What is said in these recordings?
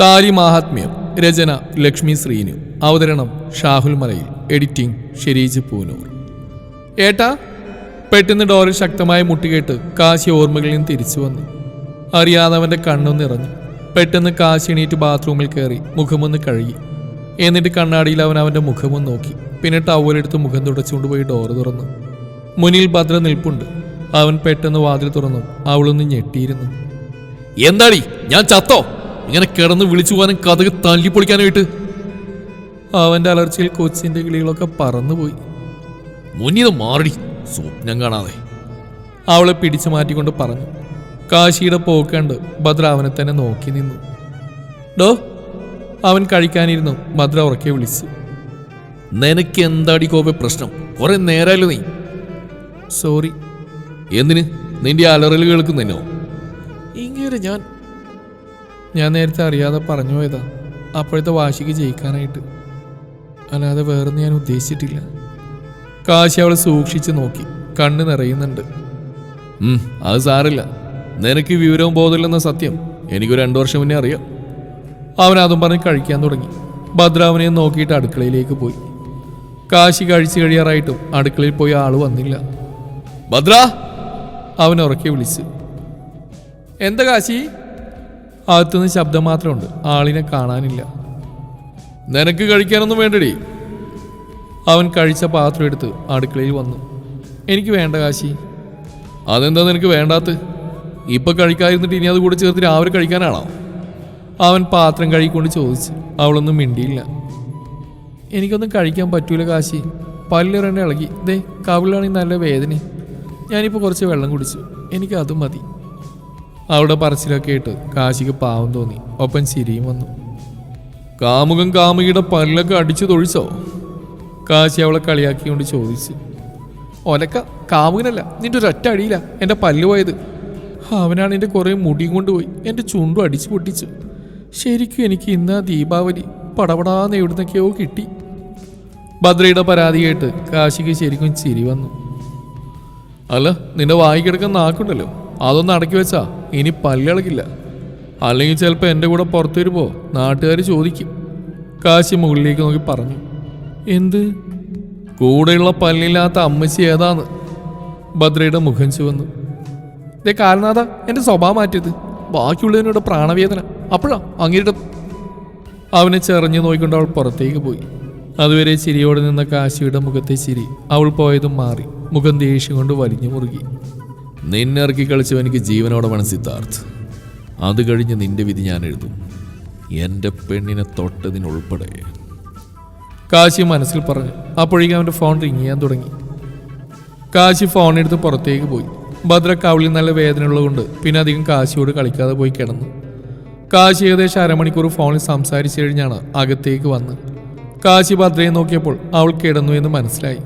താലി മാഹാത്മ്യം രചന ലക്ഷ്മി ശ്രീനു. അവതരണം ഷാഹുൽ മലയിൽ. എഡിറ്റിംഗ് ഷെരീജ് പൂനൂർ. ഏട്ടാ പെട്ടെന്ന് ഡോറിൽ ശക്തമായ മുട്ടുകേട്ട് കാശി ഓർമ്മകളിൽ നിന്ന് തിരിച്ചു വന്നു. അറിയാതവന്റെ അവന്റെ കണ്ണും പെട്ടെന്ന് കാശി എണീറ്റ് ബാത്റൂമിൽ കയറി മുഖമൊന്ന് കഴുകി. എന്നിട്ട് കണ്ണാടിയിൽ അവൻ അവന്റെ മുഖമൊന്ന് നോക്കി. പിന്നെ ടവലെടുത്ത് മുഖം തുടച്ചുകൊണ്ട് പോയി ഡോറ് തുറന്നു. മുന്നിൽ ഭദ്ര നിൽപ്പുണ്ട്. അവൻ പെട്ടെന്ന് വാതിൽ തുറന്നു. അവളൊന്ന് ഞെട്ടിയിരുന്നു. എന്താടി? ഞാൻ ചത്തോ? ഇങ്ങനെ കിടന്ന് വിളിച്ചു പോകാനും കഥക് തല്ലിപ്പൊളിക്കാനായിട്ട് അവന്റെ അലർച്ചയിൽ കൊച്ചിന്റെ കിളികളൊക്കെ പറന്നുപോയി. മുന്നിത് മാറി സ്വപ്നം കാണാതെ. അവളെ പിടിച്ചു മാറ്റിക്കൊണ്ട് പറഞ്ഞു. കാശിയുടെ പോക്കണ്ട് ഭദ്ര അവനെ തന്നെ നോക്കി നിന്നു. ഡോ അവൻ കഴിക്കാനിരുന്നു ഭദ്ര ഉറക്കെ വിളിച്ചു. നിനക്ക് എന്താടി കോപ പ്രശ്നം? കുറെ നേരമല്ലോ നീ. സോറി. എന്തിന്? നിന്റെ അലറൽ കേൾക്കുന്നോ ഇങ്ങനെ ഞാൻ ഞാൻ നേരത്തെ അറിയാതെ പറഞ്ഞു പോയതാ. അപ്പോഴത്തെ വാശിക്ക് ജയിക്കാനായിട്ട്. അല്ലാതെ വേറൊന്നും ഞാൻ ഉദ്ദേശിച്ചിട്ടില്ല. കാശി അവളെ സൂക്ഷിച്ച് നോക്കി. കണ്ണ് നിറയുന്നുണ്ട്. അത് സാറില്ല നിനക്ക് വിവരവും ബോധമില്ലെന്ന സത്യം. എനിക്ക് രണ്ടു വർഷം മുന്നേ അറിയാം. അവൻ അതും പറഞ്ഞ് കഴിക്കാൻ തുടങ്ങി. ഭദ്രാവനെ നോക്കിയിട്ട് അടുക്കളയിലേക്ക് പോയി. കാശി കഴിച്ചു കഴിയാറായിട്ടും അടുക്കളയിൽ പോയി ആൾ വന്നില്ല. ഭദ്ര! അവൻ ഉറക്കെ വിളിച്ചു. എന്താ കാശി? അകത്തുനിന്ന് ശബ്ദം മാത്രമുണ്ട്. ആളിനെ കാണാനില്ല. നിനക്ക് കഴിക്കാനൊന്നും വേണ്ടടി. അവൻ കഴിച്ച പാത്രം എടുത്ത് അടുക്കളയിൽ വന്നു. എനിക്ക് വേണ്ട കാശി. അതെന്താ നിനക്ക് വേണ്ടാത്ത? ഇപ്പൊ കഴിക്കാതിരുന്നിട്ട് ഇനി അത് കൂടെ ചേർത്ത് രാവിലെ കഴിക്കാനാണോ? അവൻ പാത്രം കഴുകിക്കൊണ്ട് ചോദിച്ചു. അവളൊന്നും മിണ്ടിയില്ല. എനിക്കൊന്നും കഴിക്കാൻ പറ്റൂല കാശി. പല്ലിറണ്ട ഇളകി. ദേ കവിളാണെങ്കിൽ നല്ല വേദന ഞാനിപ്പോൾ കുറച്ച് വെള്ളം കുടിച്ചു. എനിക്ക് അതും മതി. അവിടെ പറച്ചിലൊക്കെ ഇട്ട് കാശിക്ക് പാവം തോന്നി. ഒപ്പം ചിരിയും വന്നു. കാമുകൻ കാമുകിയുടെ പല്ലൊക്കെ അടിച്ചു തൊഴിച്ചോ? കാശി അവളെ കളിയാക്കിക്കൊണ്ട് ചോദിച്ചു. ഒലക്ക കാമുകനല്ല നിന്റെ ഒരൊറ്റ അടിയില്ല എന്റെ പല്ല് പോയത്. അവനാണ് എന്റെ കുറേ മുടിയും കൊണ്ടുപോയി എന്റെ ചുണ്ടും അടിച്ചു പൊട്ടിച്ചു. ശരിക്കും എനിക്ക് ഇന്ന് ആ ദീപാവലി പടപടാന്ന് എവിടുന്നൊക്കെയോ കിട്ടി. ഭദ്രയുടെ പരാതി കേട്ട് കാശിക്ക് ശരിക്കും ചിരി വന്നു. അല്ല നിന്റെ വായി കിടക്കുന്ന അതൊന്ന് അടക്കി വെച്ചാ ഇനി പല്ലിളക്കില്ല അല്ലെങ്കിൽ ചിലപ്പോൾ എന്റെ കൂടെ പുറത്തു വരുമ്പോൾ നാട്ടുകാർ ചോദിക്കും. കാശി മുകളിലേക്ക് നോക്കി പറഞ്ഞു എന്ത്? കൂടെയുള്ള പല്ലില്ലാത്ത അമ്മച്ചി ഏതാന്ന്? ഭദ്രയുടെ മുഖം ചുവന്നു. ഇതേ കാരണാഥ എന്റെ സ്വഭാവം മാറ്റിയത്. ബാക്കിയുള്ളതിനോട് പ്രാണവേദന. അപ്പോഴാ അങ്ങേരുടെ. അവനെ ചെറിഞ്ഞു നോക്കിക്കൊണ്ട് അവൾ പുറത്തേക്ക് പോയി. അതുവരെ ചിരിയോടെ നിന്ന കാശിയുടെ മുഖത്തെ ചിരി അവൾ പോയതും മാറി. മുഖം ദേഷ്യം കൊണ്ട് വലിഞ്ഞു മുറുകി. നിന്നിറക്കി കളിച്ചു എനിക്ക് ജീവനോടെ വേണം സിദ്ധാർത്ഥ്. അത് കഴിഞ്ഞ് നിന്റെ വിധി ഞാൻ എഴുതും. എന്റെ പെണ്ണിനെ തൊട്ടതിനുൾപ്പെടെ. കാശി മനസ്സിൽ പറഞ്ഞു അപ്പോഴേക്കും അവന്റെ ഫോൺ റിങ് ചെയ്യാൻ തുടങ്ങി. കാശി ഫോൺ എടുത്ത് പുറത്തേക്ക് പോയി. ഭദ്ര കവിളിൽ നല്ല വേദന ഉള്ളതുകൊണ്ട് പിന്നെ അധികം കാശിയോട് കളിക്കാതെ പോയി കിടന്നു. കാശി ഏകദേശം അരമണിക്കൂർ ഫോണിൽ സംസാരിച്ചു കഴിഞ്ഞാണ് അകത്തേക്ക് വന്ന്. കാശി ഭദ്രയെ നോക്കിയപ്പോൾ അവൾ കിടന്നു എന്ന് മനസ്സിലായി.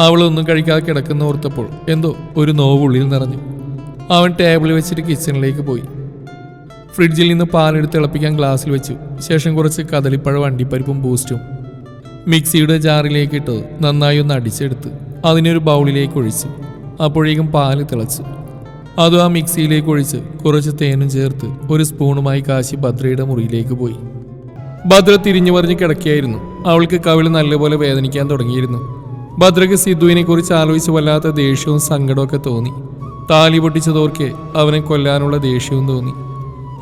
അവൾ ഒന്നും കഴിക്കാതെ കിടക്കുന്ന ഓർത്തപ്പോൾ എന്തോ ഒരു നോവുള്ളിൽ നിറഞ്ഞു. അവൻ ടേബിളിൽ വെച്ചിട്ട് കിച്ചണിലേക്ക് പോയി. ഫ്രിഡ്ജിൽ നിന്ന് പാലെടുത്ത് തിളപ്പിക്കാൻ ഗ്ലാസ്സിൽ വെച്ചു. ശേഷം കുറച്ച് കദളിപ്പഴ വണ്ടിപ്പരിപ്പും ബൂസ്റ്റും മിക്സിയുടെ ജാറിലേക്ക് ഇട്ട് നന്നായി ഒന്ന് അടിച്ചെടുത്ത് അതിനൊരു ബൗളിലേക്ക് ഒഴിച്ചു അപ്പോഴേക്കും പാൽ തിളച്ചു. അതും ആ മിക്സിയിലേക്ക് ഒഴിച്ച് കുറച്ച് തേനും ചേർത്ത് ഒരു സ്പൂണുമായി കാശി ഭദ്രയുടെ മുറിയിലേക്ക് പോയി. ഭദ്ര തിരിഞ്ഞു പറഞ്ഞ് കിടക്കുകയായിരുന്നു. അവൾക്ക് കവിൾ നല്ലപോലെ വേദനിക്കാൻ തുടങ്ങിയിരുന്നു. ഭദ്രയ്ക്ക് സിദ്ധുവിനെ കുറിച്ച് ആലോചിച്ച് വല്ലാത്ത ദേഷ്യവും സങ്കടവും ഒക്കെ തോന്നി. താലി പൊട്ടിച്ചതോർക്കെ അവനെ കൊല്ലാനുള്ള ദേഷ്യവും തോന്നി.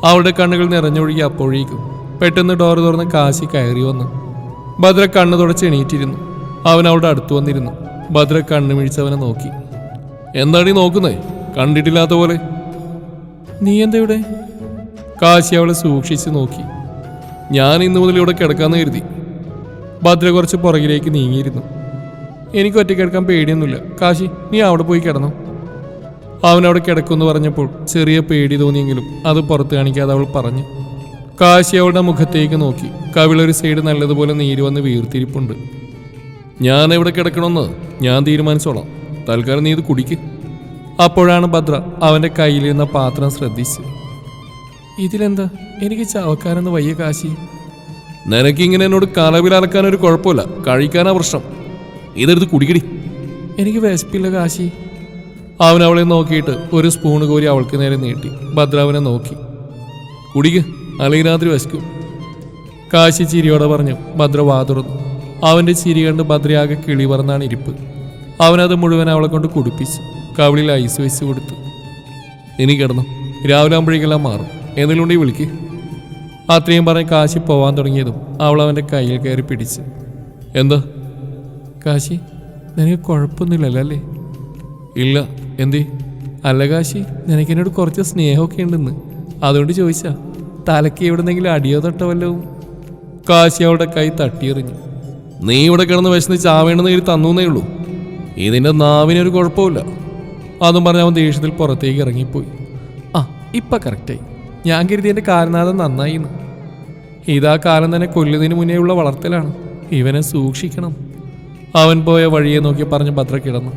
അവളുടെ കണ്ണുകൾ നിറഞ്ഞൊഴുകി അപ്പോഴേക്കും പെട്ടെന്ന് ഡോർ തുറന്ന് കാശി കയറി വന്നു. ഭദ്ര കണ്ണു തുടച്ച് എണീറ്റിരുന്നു. അവൻ അവളുടെ അടുത്തു വന്നിരുന്നു. ഭദ്ര കണ്ണു മിഴിച്ചവനെ നോക്കി. എന്താണ് നോക്കുന്നേ? കണ്ടിട്ടില്ലാത്ത പോലെ. നീ എന്താ ഇവിടെ? കാശി അവളെ സൂക്ഷിച്ച് നോക്കി. ഞാൻ ഇന്നു മുതൽ ഇവിടെ കിടക്കാന്ന് കരുതി. ഭദ്ര കുറച്ച് പുറകിലേക്ക് നീങ്ങിയിരുന്നു. എനിക്ക് ഒറ്റ കിടക്കാൻ പേടിയൊന്നുമില്ല. കാശി നീ അവിടെ പോയി കിടന്നു. അവൻ അവിടെ കിടക്കുമെന്ന് പറഞ്ഞപ്പോൾ ചെറിയ പേടി തോന്നിയെങ്കിലും അത് പുറത്ത് കാണിക്കാതെ അവൾ പറഞ്ഞു. കാശി അവളുടെ മുഖത്തേക്ക് നോക്കി. കവിളൊരു സൈഡ് നല്ലതുപോലെ നീര് വന്ന് വീർത്തിരിപ്പുണ്ട്. ഞാൻ എവിടെ കിടക്കണമെന്ന് ഞാൻ തീരുമാനിച്ചോളാം. തൽക്കാലം നീ ഇത് കുടിക്ക്. അപ്പോഴാണ് ഭദ്ര അവന്റെ കയ്യിലിരുന്ന പാത്രം ശ്രദ്ധിച്ച് ഇതിലെന്താ? എനിക്ക് ചവക്കാനെന്ന് വയ്യ കാശി. നിനക്കിങ്ങനെ എന്നോട് കലവിലറക്കാൻ ഒരു കുഴപ്പമില്ല. കഴിക്കാനാ പ്രശ്നം. ഇതെടുത്ത് കുടിക്കടി. എനിക്ക് വിശപ്പില്ല കാശി. അവൻ അവളെ നോക്കിയിട്ട് ഒരു സ്പൂൺ കോരി അവൾക്ക് നേരെ നീട്ടി. ഭദ്രാവിനെ നോക്കി. കുടിക്ക് അല്ലെങ്കിൽ രാത്രി വിശക്കും. കാശി ചിരിയോടെ പറഞ്ഞു ഭദ്ര വാതുറന്നു അവന്റെ ചിരി കണ്ട് ഭദ്രയാകെ കിളി പറന്നാണ് ഇരിപ്പ്. അവനത് മുഴുവൻ അവളെ കൊണ്ട് കുടിപ്പിച്ചു കവിളിൽ ഐസ് വെച്ച് കൊടുത്തു. ഇനി കിടന്നു. രാവിലെ ആകുമ്പോഴേക്കെല്ലാം മാറും. എന്തെങ്കിലും ഉണ്ടെങ്കിൽ വിളിക്ക്. അത്രയും പറഞ്ഞ് കാശി പോവാൻ തുടങ്ങിയതും അവൾ അവന്റെ കയ്യിൽ കയറി പിടിച്ച്. എന്താ? കാശി നിനക്ക് കുഴപ്പമൊന്നുമില്ലല്ലോ അല്ലേ? ഇല്ല എന്തേ? അല്ല കാശി നിനക്കെന്നോട് കുറച്ച് സ്നേഹമൊക്കെ ഉണ്ടെന്ന്. അതുകൊണ്ട് ചോദിച്ചാ തലയ്ക്ക് എവിടെന്നെങ്കിലും അടിയോ തട്ടോ വല്ലതും? കാശി അവിടെ കൈ തട്ടിയെറിഞ്ഞു. നീ ഇവിടെ കിടന്ന് വിശന്ന് ചാവേണ്ടെന്ന് കയറി തന്നേ ഉള്ളൂ. ഇതിന്റെ നാവിനൊരു കുഴപ്പമില്ല അതും പറഞ്ഞ് അവൻ ദേഷ്യത്തിൽ പുറത്തേക്ക് ഇറങ്ങിപ്പോയി. ആ ഇപ്പം കറക്റ്റായി ഞാൻ കരുതി എന്റെ കാലനാഥം നന്നായി എന്ന് ഇതാ കാലം തന്നെ കൊല്ലുന്നതിന് മുന്നേ ഉള്ള വളർത്തലാണ്. ഇവനെ സൂക്ഷിക്കണം. അവൻ പോയ വഴിയെ നോക്കി പറഞ്ഞ് ഭദ്ര കിടന്നു.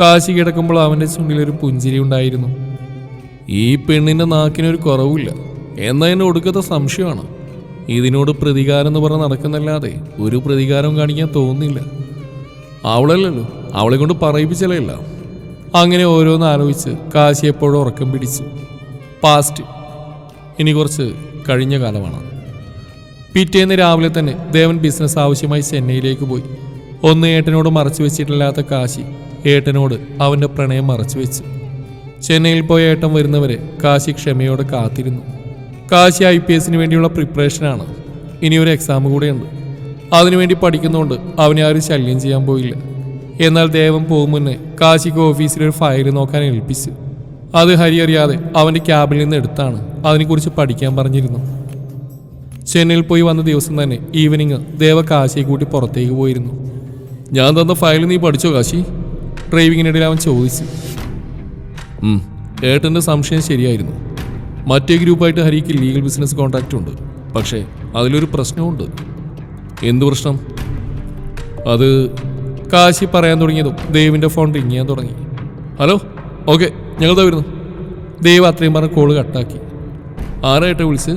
കാശി കിടക്കുമ്പോൾ അവന്റെ ചുണ്ടിലൊരു പുഞ്ചിരി ഉണ്ടായിരുന്നു. ഈ പെണ്ണിന്റെ നാക്കിനൊരു കുറവില്ല. എന്നതിന് ഒടുക്കത്തെ സംശയമാണ്. ഇതിനോട് പ്രതികാരം എന്ന് പറഞ്ഞ് നടക്കുന്നല്ലാതെ ഒരു പ്രതികാരവും കാണിക്കാൻ തോന്നുന്നില്ല. അവളല്ലല്ലോ അവളെ കൊണ്ട് പറയിപ്പിച്ചല്ല അങ്ങനെ ഓരോന്ന് ആലോചിച്ച് കാശി എപ്പോഴും ഉറക്കം പിടിച്ചു. പാസ്റ്റ് ഇനി കുറച്ച് കഴിഞ്ഞ കാലമാണ്. പിറ്റേന്ന് രാവിലെ തന്നെ ദേവൻ ബിസിനസ് ആവശ്യമായി ചെന്നൈയിലേക്ക് പോയി. ഒന്ന് ഏട്ടനോട് മറച്ചു വെച്ചിട്ടില്ലാത്ത കാശി. ഏട്ടനോട് അവന്റെ പ്രണയം മറച്ചു വെച്ചു. ചെന്നൈയിൽ പോയ ഏട്ടൻ വരുന്നവരെ കാശി ക്ഷമയോടെ കാത്തിരുന്നു. കാശി ഐ പി എസിന് വേണ്ടിയുള്ള പ്രിപ്പറേഷനാണ് ഇനി ഒരു എക്സാം കൂടെയുണ്ട്. അതിനുവേണ്ടി പഠിക്കുന്നതുകൊണ്ട് അവനെ ആരും ശല്യം ചെയ്യാൻ പോയില്ല. എന്നാൽ ദേവം പോകും മുന്നേ കാശിക്ക് ഓഫീസിലൊരു ഫയൽ നോക്കാൻ ഏൽപ്പിച്ചു. അത് ഹരി അറിയാതെ അവന്റെ ക്യാബിൽ നിന്ന് എടുത്താണ് അതിനെക്കുറിച്ച് പഠിക്കാൻ പറഞ്ഞിരുന്നു. ചെന്നൈയിൽ പോയി വന്ന ദിവസം തന്നെ ഈവനിങ് ദേവ കാശിയെ കൂട്ടി പുറത്തേക്ക് പോയിരുന്നു. ഞാൻ തന്ന ഫയൽ നീ പഠിച്ചോ കാശി? ഡ്രൈവിങ്ങിനിടയിൽ അവൻ ചോദിച്ചു. ഏട്ടന്റെ സംശയം ശരിയായിരുന്നു. മറ്റേ ഗ്രൂപ്പായിട്ട് ഹരിക്ക് ലീഗൽ ബിസിനസ് കോൺട്രാക്റ്റ് ഉണ്ട്. പക്ഷേ അതിലൊരു പ്രശ്നമുണ്ട്. എന്തു പ്രശ്നം? അത് കാശി പറയാൻ തുടങ്ങിയതും ദേവിന്റെ ഫോൺ റിങ് ചെയ്യാൻ തുടങ്ങി. ഹലോ ഓക്കെ ഞങ്ങൾ വരുന്നു. ദേവ് അത്രയും പറഞ്ഞ കോൾ കട്ടാക്കി. ആരായിട്ട് വിളിച്ച്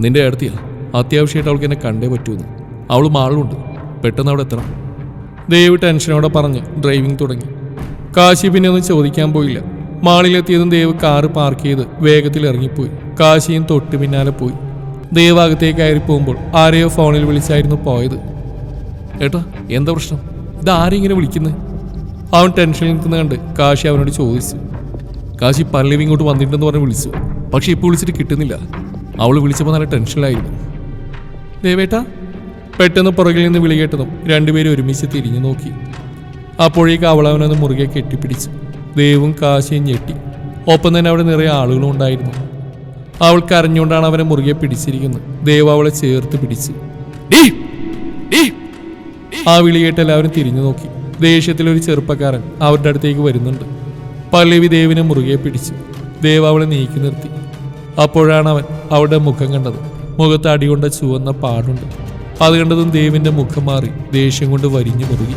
നിന്റെ അടുത്തിയാ അത്യാവശ്യമായിട്ട് അവൾക്ക് എന്നെ കണ്ടേ പറ്റൂന്ന്. അവൾ മാളുണ്ട് പെട്ടെന്ന് അവിടെ എത്തണം. ദേവ് ടെൻഷനോടെ പറഞ്ഞ് ഡ്രൈവിംഗ് തുടങ്ങി. കാശി പിന്നെ ഒന്നും ചോദിക്കാൻ പോയില്ല. മാളിലെത്തിയതും ദേവ് കാറ് പാർക്ക് ചെയ്ത് വേഗത്തിൽ ഇറങ്ങിപ്പോയി. കാശിയും തൊട്ട് പിന്നാലെ പോയി. ദേവ് അകത്തേക്ക് കയറി പോകുമ്പോൾ ആരെയോ ഫോണിൽ വിളിച്ചായിരുന്നു പോയത്. ഏട്ടാ എന്താ പ്രശ്നം? ഇത് ആരെങ്ങനെ വിളിക്കുന്നത് അവൻ ടെൻഷനിൽ നിൽക്കുന്ന കണ്ട് കാശി അവനോട് ചോദിച്ചു. കാശി പല്ലവി ഇങ്ങോട്ട് വന്നിട്ടുണ്ടെന്ന് പറഞ്ഞ് വിളിച്ചു. പക്ഷെ ഇപ്പോൾ വിളിച്ചിട്ട് കിട്ടുന്നില്ല. അവൾ വിളിച്ചപ്പോൾ നല്ല ടെൻഷനിലായിരുന്നു. ദേവേട്ടാ പെട്ടെന്ന് പുറകിൽ നിന്ന് വിളി കേട്ടതും രണ്ടുപേരും ഒരുമിച്ച് തിരിഞ്ഞു നോക്കി. അപ്പോഴേക്ക് അവളവനൊന്ന് മുറുകെ കെട്ടിപ്പിടിച്ചു ദേവും കാശിയും ഞെട്ടി. ഒപ്പം തന്നെ അവിടെ നിറയെ ആളുകളും ഉണ്ടായിരുന്നു. അവൾ കരഞ്ഞുകൊണ്ടാണ് അവനെ മുറുകെ പിടിച്ചിരിക്കുന്നത്. ദേവ് അവളെ ചേർത്ത് പിടിച്ച്! ആ വിളി കേട്ട് എല്ലാവരും തിരിഞ്ഞു നോക്കി. ദേഷ്യത്തിലൊരു ചെറുപ്പക്കാരൻ അവരുടെ അടുത്തേക്ക് വരുന്നുണ്ട്. പല്ലവി ദേവിനെ മുറുകെ പിടിച്ചു. ദേവ് അവളെ നീക്കി നിർത്തി. അപ്പോഴാണ് അവൻ അവളുടെ മുഖം കണ്ടത്. മുഖത്ത് അടികൊണ്ട ചുവന്ന പാടുണ്ട്. അത് കണ്ടതും ദേവിന്റെ മുഖം മാറി ദേഷ്യം കൊണ്ട് വരിഞ്ഞു മുറുകി.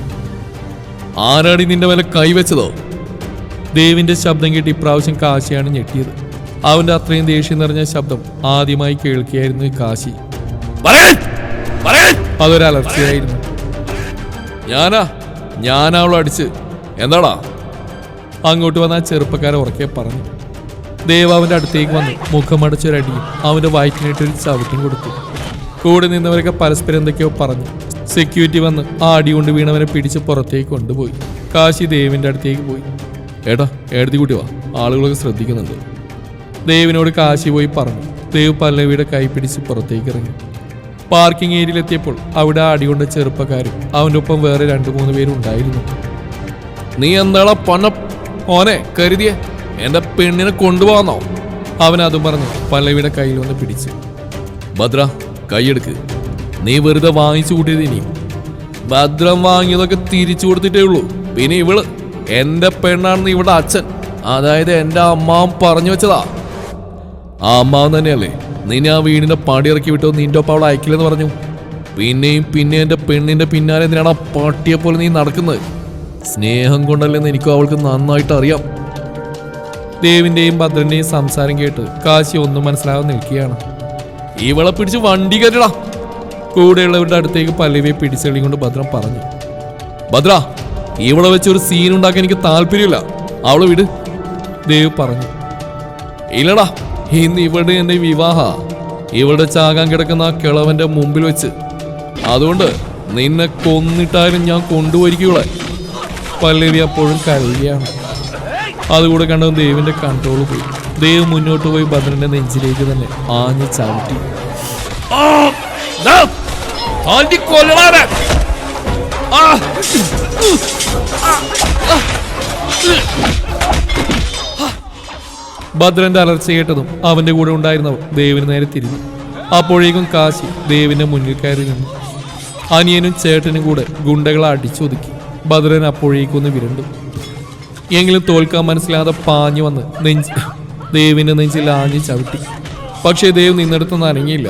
ആരാടി നിന്റെ മേലെ കൈവച്ചതോ ദേവിന്റെ ശബ്ദം കേട്ട് ഇപ്രാവശ്യം കാശിയാണ് ഞെട്ടിയത്. അവന്റെ അത്രയും ദേഷ്യം നിറഞ്ഞ ശബ്ദം ആദ്യമായി കേൾക്കുകയായിരുന്നു കാശി. അതൊരലർച്ചയായിരുന്നു ഞാനാ? ഞാനാവളോ അടിച്ച്. എന്താടാ? അങ്ങോട്ട് വന്ന ആ ചെറുപ്പക്കാരൻ ഉറക്കെ പറഞ്ഞു. ദേവ് അവന്റെ അടുത്തേക്ക് വന്നു. മുഖമടച്ചൊരടിയും അവന്റെ വയറ്റിനിട്ടൊരു ചവിട്ടും കൊടുത്തു. കൂടെ നിന്നവരൊക്കെ പരസ്പരം എന്തൊക്കെയോ പറഞ്ഞു. സെക്യൂരിറ്റി വന്ന് ആ അടി കൊണ്ട് വീണവനെ പിടിച്ച് പുറത്തേക്ക് കൊണ്ടുപോയി. കാശി ദേവിന്റെ അടുത്തേക്ക് പോയി. ഏടാ എഴുതി കൂട്ടി വാ. ആളുകളൊക്കെ ശ്രദ്ധിക്കുന്നുണ്ട്. ദേവിനോട് കാശി പോയി പറഞ്ഞു. ദേവ് പല്ലവിയുടെ കൈ പിടിച്ച് പുറത്തേക്ക് ഇറങ്ങി. പാർക്കിംഗ് ഏരിയയിലെത്തിയപ്പോൾ അവിടെ അടികൊണ്ട ചെറുപ്പക്കാരും അവന്റെ ഒപ്പം വേറെ രണ്ടു മൂന്ന് പേരും ഉണ്ടായിരുന്നു. നീ എന്താളാ പണ ഓനെ കരുതിയേ? എന്റെ പെണ്ണിനെ കൊണ്ടുപോകാന്നോ അവൻ അതും പറഞ്ഞു പല്ലവിയുടെ കയ്യിൽ വന്ന് പിടിച്ചു. ഭദ്ര കൈയെടുക്ക്. നീ വെറുതെ വാങ്ങിച്ചു കൂട്ടിയത് ഇനി. ഭദ്രം വാങ്ങിയതൊക്കെ തിരിച്ചു കൊടുത്തിട്ടേ ഉള്ളൂ. പിന്നെ ഇവൾ എന്റെ പെണ്ണാണെന്ന് ഇവിടെ അച്ഛൻ. അതായത് എന്റെ അമ്മാവൻ പറഞ്ഞു വെച്ചതാ. ആ അമ്മാവൻ തന്നെയല്ലേ നിന്നെ ആ വീടിന്റെ പടിയിറക്കി വിട്ടോ നിന്റെ ഒപ്പം അവളെ അയക്കില്ലെന്ന് പറഞ്ഞു. പിന്നെയും പിന്നെ എന്റെ പെണ്ണിന്റെ പിന്നാലെ എന്തിനാണ് ആ പട്ടിയെ പോലെ നീ നടക്കുന്നത്? സ്നേഹം കൊണ്ടല്ലെന്ന് എനിക്കും അവൾക്ക് നന്നായിട്ട് അറിയാം. ദേവിന്റെയും ഭദ്രന്റെയും സംസാരം കേട്ട് കാശി ഒന്നും മനസ്സിലാകാൻ നിൽക്കുകയാണ്. ഇവളെ പിടിച്ച് വണ്ടി കയറ്റടാ. കൂടെയുള്ളവരുടെ അടുത്തേക്ക് പല്ലവിയെ പിടിച്ചെളിക്കൊണ്ട് ഭദ്രം പറഞ്ഞു. ഭദ്ര ഇവളെ വെച്ച് ഒരു സീൻ ഉണ്ടാക്കാൻ എനിക്ക് താല്പര്യമില്ല. അവളെ വിട്. ദേവ് പറഞ്ഞു. ഇല്ലടാ ഇന്ന് ഇവിടെ എന്റെ വിവാഹ. ഇവിടെ ചാകാൻ കിടക്കുന്ന ആ കിളവന്റെ മുമ്പിൽ വെച്ച്. അതുകൊണ്ട് നിന്നെ കൊന്നിട്ടാലും ഞാൻ കൊണ്ടുപോയിരിക്കുകളെ പല്ലവി അപ്പോഴും കഴിയാണ് അതുകൂടെ കണ്ടത് ദേവിന്റെ കൺട്രോൾ പോയി. ദേവ് മുന്നോട്ട് പോയി ഭദ്രന്റെ നെഞ്ചിലേക്ക് തന്നെ ആഞ്ഞു ചവിട്ടി. ഭദ്രന്റെ അലർച്ച കേട്ടതും അവന്റെ കൂടെ ഉണ്ടായിരുന്നവർ ദേവിന് നേരെ തിരിഞ്ഞു. അപ്പോഴേക്കും കാശി ദേവിന്റെ മുന്നിൽ കയറി നിന്നു. അനിയനും ചേട്ടനും കൂടെ ഗുണ്ടകളെ അടിച്ചൊതുക്കി. ഭദ്രൻ അപ്പോഴേക്കൊന്ന് വിരണ്ടു. എങ്കിലും തോൽക്കാൻ മനസ്സിലാതെ പാഞ്ഞു വന്ന് നെഞ്ച് ദേവിന്റെ നെഞ്ചിൽ ആഞ്ഞു ചവിട്ടി. പക്ഷേ ദേവ് നിന്നിടത്ത് അനങ്ങിയില്ല.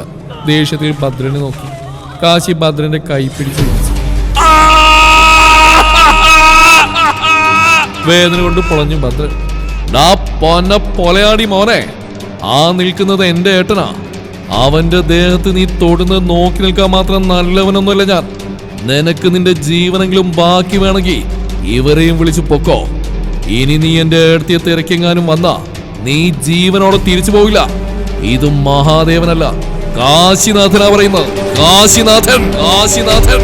ദേഷ്യത്തിൽ ഭദ്രനെ നോക്കി. കാശി ഭദ്രന്റെ കൈ പിടിച്ചു. വേദന കൊണ്ട് പൊളഞ്ഞു ഭദ്രൻ. ഡാ പൊന്ന പൊലയാടി മോനെ ആ നിൽക്കുന്നത് എന്റെ ഏട്ടനാ. അവന്റെ ദേഹത്ത് നീ തൊടുന്നത് നോക്കി നിൽക്കാൻ മാത്രം നല്ലവനൊന്നുമല്ല ഞാൻ. നിനക്ക് നിന്റെ ജീവനെങ്കിലും ബാക്കി വേണമെങ്കിൽ ഇവരെയും വിളിച്ചു പൊക്കോ. ഇനി നീ എന്റെ ഏടത്തിയെ തിരക്കെങ്ങാനും വന്നാ നീ ജീവനോടെ തിരിച്ചു പോകില്ല ഇത് മഹാദേവനല്ല. കാശിനാഥനാ പറയുന്നത്. കാശിനാഥൻ കാശിനാഥൻ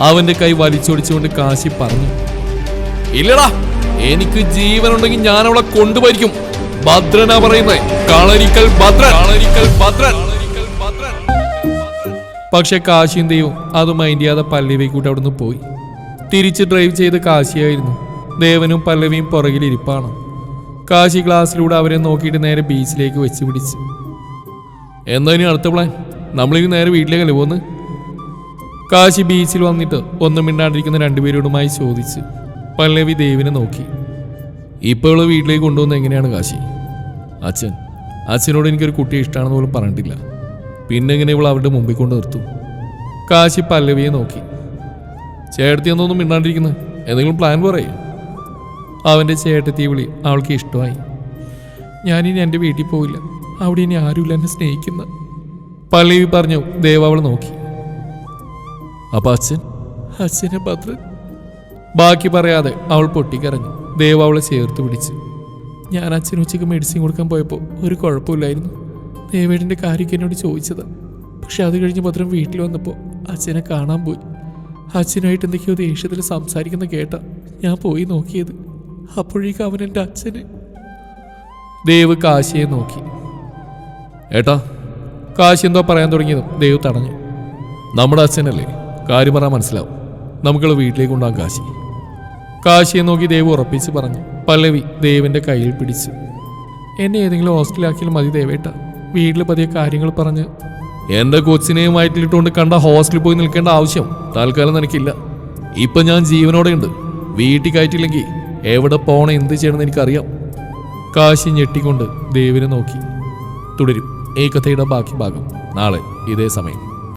അവന്റെ കൈ വലിച്ചൊടിച്ചുകൊണ്ട് കാശി പറഞ്ഞു ഇല്ലടാ എനിക്ക് ജീവനുണ്ടെങ്കിൽ ഞാൻ അവളെ കൊണ്ടുപോയിരിക്കും. ഭദ്രനാ പറയുന്നത് കളരിക്കൽ ഭദ്രൻ കളരിക്കൽ ഭദ്രൻ പക്ഷെ ദൈവം അത് മൈൻഡ് ചെയ്യാതെ പല്ലവിക്കൂട്ട് അവിടുന്ന് പോയി. തിരിച്ച് ഡ്രൈവ് ചെയ്ത് കാശിയായിരുന്നു. ദേവനും പല്ലവിയും പുറകിലിരിപ്പാണ് കാശി ഗ്ലാസ്സിലൂടെ അവരെ നോക്കിയിട്ട് നേരെ ബീച്ചിലേക്ക് വെച്ച് പിടിച്ച്. എന്താ അടുത്ത പ്ലാൻ നമ്മളിനി നേരെ വീട്ടിലേക്കല്ലേ പോന്ന്? കാശി ബീച്ചിൽ വന്നിട്ട് ഒന്നും മിണ്ടാണ്ടിരിക്കുന്ന രണ്ടുപേരോടുമായി ചോദിച്ച് പല്ലവി ദേവിനെ നോക്കി. ഇപ്പോൾ ഇവൾ വീട്ടിലേക്ക് കൊണ്ടുവന്ന് എങ്ങനെയാണ് കാശി? അച്ഛൻ അച്ഛനോട് എനിക്കൊരു കുട്ടിയെ ഇഷ്ടമാണെന്ന് പോലും പറഞ്ഞിട്ടില്ല. പിന്നെ എങ്ങനെ ഇവൾ അവരുടെ മുമ്പിൽ കൊണ്ട് നിർത്തും? കാശി പല്ലവിയെ നോക്കി. ചേട്ടത്തി എന്നൊന്നും മിണ്ടാണ്ടിരിക്കുന്നത് എന്തെങ്കിലും പ്ലാൻ പറയേ. അവന്റെ ചേട്ടത്തി വിളി അവൾക്ക് ഇഷ്ടമായി. ഞാനിനി എന്റെ വീട്ടിൽ പോയില്ല അവിടെ ഇനി ആരുമില്ല എന്നെ സ്നേഹിക്കുന്ന. പള്ളിവി പറഞ്ഞു ദേവ് അവൾ നോക്കി. അപ്പം അച്ഛൻ? അച്ഛനെ പത്ര. ബാക്കി പറയാതെ അവൾ പൊട്ടിക്കരഞ്ഞു. ദേവ് അവളെ ചേർത്ത് പിടിച്ചു. ഞാൻ അച്ഛന് ഉച്ചയ്ക്ക് മെഡിസിൻ കൊടുക്കാൻ പോയപ്പോൾ ഒരു കുഴപ്പമില്ലായിരുന്നു. ദേവേടിന്റെ കാര്യമൊക്കെ എന്നോട് ചോദിച്ചത്. പക്ഷെ അത് കഴിഞ്ഞ് പത്രം വീട്ടിൽ വന്നപ്പോൾ അച്ഛനെ കാണാൻ പോയി. അച്ഛനായിട്ട് എന്തൊക്കെയോ ദേഷ്യത്തിൽ സംസാരിക്കുന്ന കേട്ട ഞാൻ പോയി നോക്കിയത്. അപ്പോഴേക്കും അവൻ എന്റെ അച്ഛന്. ദേവ് കാശിയെ നോക്കി. ഏട്ടാ കാശി എന്തോ പറയാൻ തുടങ്ങിയതും ദേവ് തടഞ്ഞു. നമ്മുടെ അച്ഛനല്ലേ? കാര്യം പറയാൻ മനസ്സിലാവും. നമുക്കുള്ള വീട്ടിലേക്ക് കൊണ്ടുപോകാൻ കാശി. കാശിയെ നോക്കി ദേവ് ഉറപ്പിച്ച് പറഞ്ഞു. പല്ലവി ദേവിന്റെ കയ്യിൽ പിടിച്ചു. എന്നെ ഏതെങ്കിലും ഹോസ്റ്റലാക്കിയാൽ മതി ദേവേട്ട വീട്ടിൽ പതിയെ കാര്യങ്ങൾ പറഞ്ഞ്. എന്റെ കൊച്ചിനെയും വയറ്റിലിട്ടുകൊണ്ട് കണ്ട ഹോസ്റ്റലിൽ പോയി നിൽക്കേണ്ട ആവശ്യം തൽക്കാലം നിനക്കില്ല ഇപ്പൊ ഞാൻ ജീവനോടെ ഉണ്ട് വീട്ടിൽ കയറ്റില്ലെങ്കിൽ എവിടെ പോകണം എന്ത് ചെയ്യണമെന്ന് എനിക്കറിയാം. കാശി ഞെട്ടിക്കൊണ്ട് ദേവിനെ നോക്കി. തുടരും. ഈ കഥയുടെ ബാക്കി ഭാഗം. നാളെ ഇതേ സമയം.